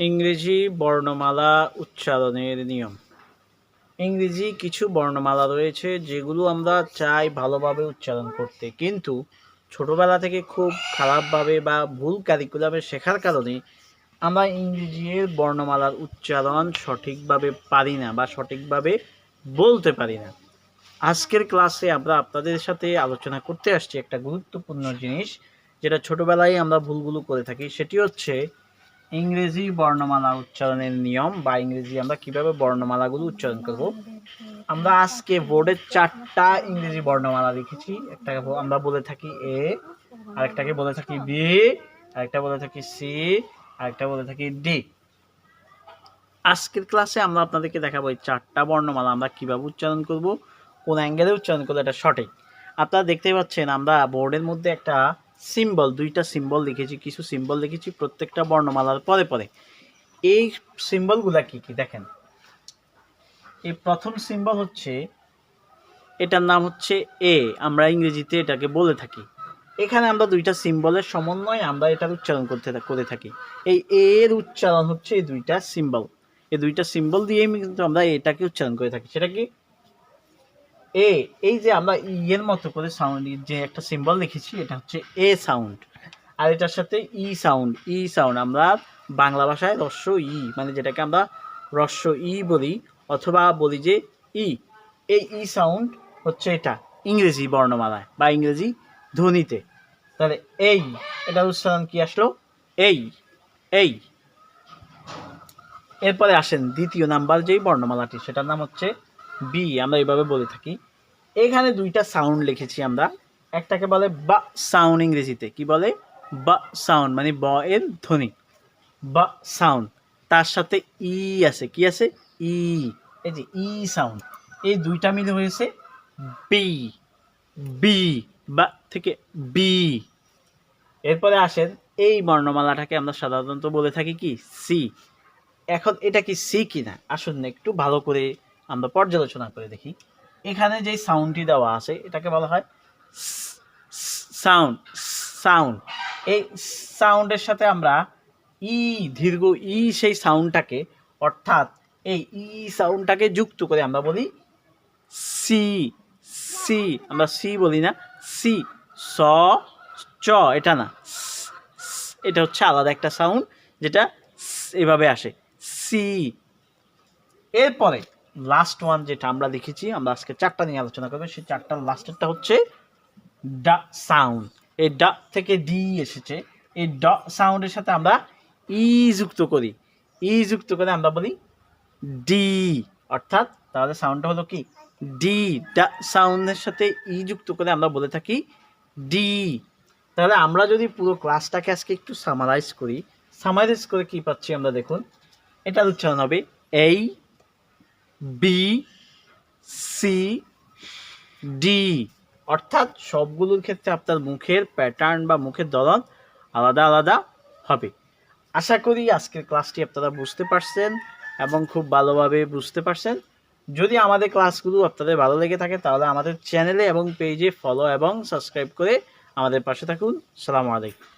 ইংরেজি বর্ণমালা উচ্চারণের নিয়ম। ইংরেজি কিছু বর্ণমালা রয়েছে যেগুলো আমরা চাই ভালোভাবে উচ্চারণ করতে। কিন্তু ছোটবেলা থেকে খুব খারাপভাবে বা ভুল কারিকুলামে শেখার কারণে আমরা ইংরেজির বর্ণমালার উচ্চারণ সঠিকভাবে পারি না বা সঠিকভাবে বলতে পারি না। আজকের ক্লাসে আমরা আপনাদের সাথে আলোচনা করতে আসছি একটা গুরুত্বপূর্ণ জিনিস, যেটা ছোটবেলায় আমরা ভুলগুলো করে থাকি। সেটি হচ্ছে ইংরেজি বর্ণমালা উচ্চারণের নিয়ম বা ইংরেজি আমরা কীভাবে বর্ণমালাগুলো উচ্চারণ করব? আমরা আজকে বোর্ডে চারটা ইংরেজি বর্ণমালা লিখেছি। একটাকে ব- আমরা বলে থাকি এ, আরেকটাকে বলে থাকি বি, আরেকটা বলে থাকি সি, আরেকটা বলে থাকি ডি। আজকের ক্লাসে আমরা আপনাদেরকে দেখাবো এই চারটা বর্ণমালা আমরা কীভাবে উচ্চারণ করব, কোন অ্যাঙ্গেলে উচ্চারণ করলে এটা সঠিক। আপনারা দেখতেই পাচ্ছেন আমরা বোর্ডের মধ্যে একটা সিম্বল, দুইটা সিম্বল লিখেছি কিছু সিম্বল লিখেছি প্রত্যেকটা বর্ণমালার পরে পরে এই সিম্বলগুলা কি কি? দেখেন। এই প্রথম সিম্বল হচ্ছে, এটার নাম হচ্ছে এ। আমরা ইংরেজিতে এটাকে বলে থাকি। এখানে আমরা দুইটা সিম্বলের সমন্বয়ে আমরা এটার উচ্চারণ করতে করে থাকি। এই এর উচ্চারণ হচ্ছে এই দুইটা সিম্বল। এই দুইটা সিম্বল দিয়েই কিন্তু আমরা এটাকে উচ্চারণ করে থাকি। সেটা কি? এ, এই যে আমরা ই এর মতো করে সাউন্ড যে একটা সিম্বল লিখেছি, এটা হচ্ছে এ সাউন্ড আর এটার সাথে ই সাউন্ড ই সাউন্ড আমরা বাংলা ভাষায় রস্য ই মানে যেটাকে আমরা রস্য ই বলি, অথবা বলি যে ই। এই ই সাউন্ড হচ্ছে এটা, ইংরেজি বর্ণমালায়, বা ইংরেজি ধ্বনিতে। তাহলে এই এটা উচ্চারণ কি আসলো? এই এই। এরপরে আসেন দ্বিতীয় নাম্বার যেই বর্ণমালাটি, সেটার নাম হচ্ছে বি, আমরা এইভাবে বলে থাকি। এখানে দুইটা সাউন্ড লিখেছি আমরা। একটাকে বলে বা সাউন্ড ইংরেজিতে। কি বলে? বা সাউন্ড মানে ব এর ধ্বনি। বা সাউন্ড তার সাথে ই আছে। কি আছে? ই। এই যে ই সাউন্ড এই দুইটা মিলে হয়েছে বি। বি বা থেকে বি। এরপরে আসেন, এই বর্ণমালাটাকে আমরা সাধারণত বলে থাকি কি? সি। এখন এটা কি সি কিনা? আসুন একটু ভালো করে আমরা পর্যালোচনা করে দেখি। এখানে যে সাউন্ডটি দেওয়া আছে, এটাকে বলা হয় সাউন্ড সাউন্ড এই সাউন্ডের সাথে আমরা ই দীর্ঘ ই সেই সাউন্ডটাকে অর্থাৎ এই ই সাউন্ডটাকে যুক্ত করে আমরা বলি সি সি আমরা সি বলি না সি স, চ, এটা না। এটা হচ্ছে আলাদা একটা সাউন্ড যেটা এভাবে আসে। সি এরপরে লাস্ট ওয়ান যেটা আমরা লিখেছি, আমরা আজকে চারটা নিয়ে আলোচনা করব, সেই চারটার লাস্টেরটা হচ্ছে ডা সাউন্ড এই ডা থেকে ডি এসেছে। এই ড সাউন্ডের সাথে আমরা ই যুক্ত করি। ই যুক্ত করে আমরা বলি ডি অর্থাৎ তাহলে সাউন্ডটা হলো কি? ডি ডা সাউন্ডের সাথে ই যুক্ত করে আমরা বলে থাকি ডি তাহলে আমরা যদি পুরো ক্লাসটাকে আজকে একটু সামারাইজ করি সামারাইজ করে কি পাচ্ছি আমরা দেখুন। এটার উচ্চারণ হবে এই বি সি ডি অর্থাৎ সবগুলোর ক্ষেত্রে আপনার মুখের প্যাটার্ন বা মুখের ধরন আলাদা আলাদা হবে। আশা করি আজকের ক্লাসটি আপনারা বুঝতে পারছেন এবং খুব ভালোভাবে বুঝতে পারছেন। যদি আমাদের ক্লাসগুলো আপনাদের ভালো লেগে থাকে, তাহলে আমাদের চ্যানেলে এবং পেজে ফলো এবং সাবস্ক্রাইব করে আমাদের পাশে থাকুন। সালামু আলাইকুম।